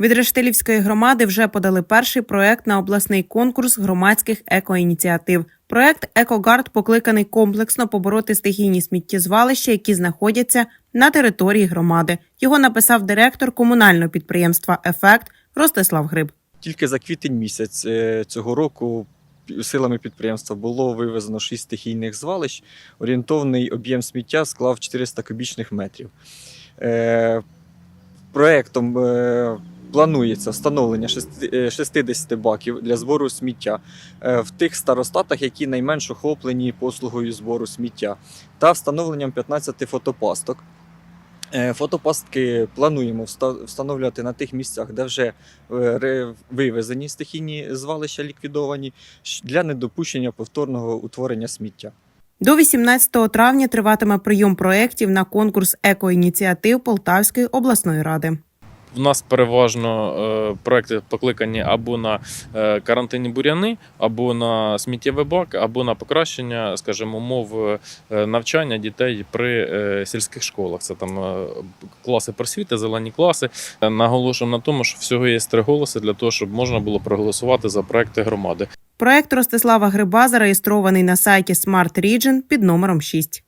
Від Рештилівської громади вже подали перший проект на обласний конкурс громадських екоініціатив. Проект Екогард покликаний комплексно побороти стихійні сміттєзвалища, які знаходяться на території громади. Його написав директор комунального підприємства Ефект Ростислав Гриб. Тільки за квітень місяць е, цього року силами підприємства було вивезено 6 стихійних звалищ. Орієнтовний об'єм сміття склав 400 кубічних метрів. Е, Проектом е, планується встановлення шести- е, 60 баків для збору сміття е, в тих старостатах, які найменш охоплені послугою збору сміття, та встановленням 15 фотопасток. Е, Фотопастки плануємо встановлювати на тих місцях, де вже вивезені стихійні звалища ліквідовані для недопущення повторного утворення сміття. До 18 травня триватиме прийом проєктів на конкурс екоініціатив Полтавської обласної ради. В нас переважно е, проекти покликані або на е, карантинні буряни, або на сміттєвий бак, або на покращення, скажімо, умов е, навчання дітей при сільських школах. Це там класи просвіти, зелені класи. Наголошуємо на тому, що всього є три голоси для того, щоб можна було проголосувати за проекти громади. Проект Ростислава Гриба зареєстрований на сайті Smart Region під номером 6.